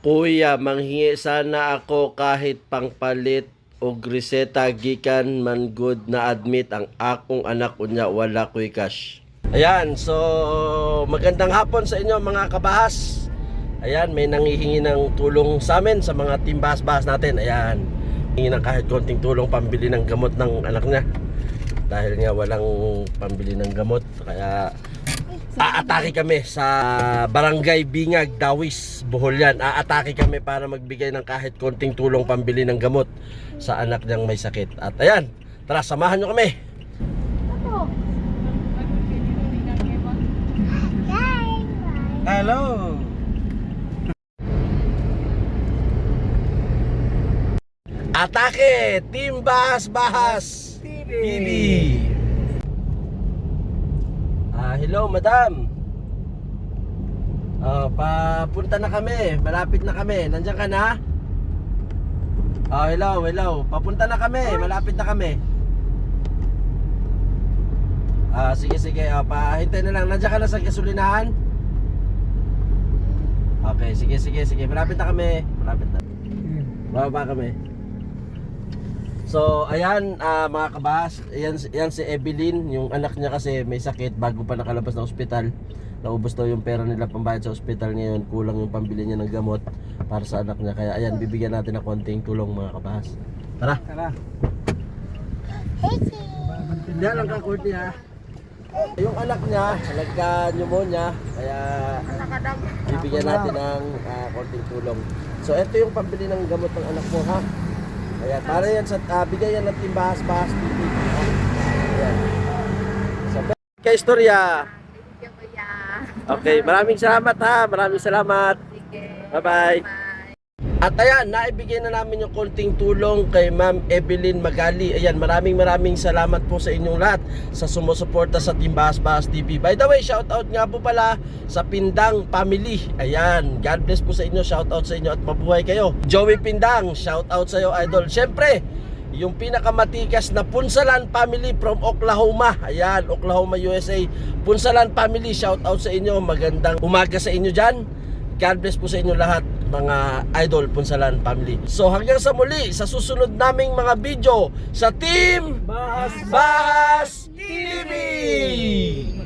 Kuya, manghingi sana ako kahit pangpalit o griseta gikan man good na admit ang akong anak unya wala ko'y cash. Ayan, so magandang hapon sa inyo mga kabahas. Ayan, may nangihingi ng tulong sa amin sa mga team bahas-bahas natin. Ayan, hingi ng kahit konting tulong pambili ng gamot ng anak niya. Dahil nga walang pambili ng gamot, kaya Aatake kami sa Barangay Bingag, Dawis, Bohol yan. Aatake kami para magbigay ng kahit konting tulong pambili ng gamot sa anak niyang may sakit. At ayan, tara samahan nyo kami. Hello. Atake! Team Bahas Bahas! TV! Ah, hello madam. Ah, papunta na kami. Malapit na kami. Nandiyan ka na? Ah, hello, hello. Papunta na kami. Malapit na kami. Ah, sige, sige. Ah, pahintay na lang. Nandiyan ka na sa gasolinahan? Okay, sige, sige, sige. Malapit na kami. Malapit na. Bababa kami. So, ayan ah, mga kabahas, ayan, ayan si Evelyn, yung anak niya kasi may sakit bago pa nakalabas ng ospital. Naubos daw yung pera nila pambayad sa ospital ngayon, kulang yung pambili niya ng gamot para sa anak niya. Kaya ayan, bibigyan natin ng konting tulong mga kabahas. Tara. Tara. Diyan lang ka, Courtney ha. Yung anak niya, nagka-pneumonia, kaya bibigyan natin ng ah, konting tulong. So, ito yung pambili ng gamot ng anak mo ha. Ayan, para yan sa, ah, bigay yan ng timbahas-bahas TV. Ayan. So, kay istorya. Okay, maraming salamat ha. Maraming salamat. Bye-bye. At ayan, naibigay na namin yung konting tulong kay Ma'am Evelyn Magali. Ayan, maraming maraming salamat po sa inyong lahat sa sumusuporta sa Team Bahas Bahas TV. By the way, shout out nga po pala sa Pindang Family. Ayan, God bless po sa inyo. Shout out sa inyo at mabuhay kayo. Joey Pindang, shout out sa iyo, idol. Siyempre, yung pinakamatikas na Punsalan Family from Oklahoma. Ayan, Oklahoma, USA. Punsalan Family, shout out sa inyo. Magandang umaga sa inyo dyan. God bless po sa inyo lahat mga idol Punsalan family. So hanggang sa muli sa susunod naming mga video sa Team Bahas Bahas TV.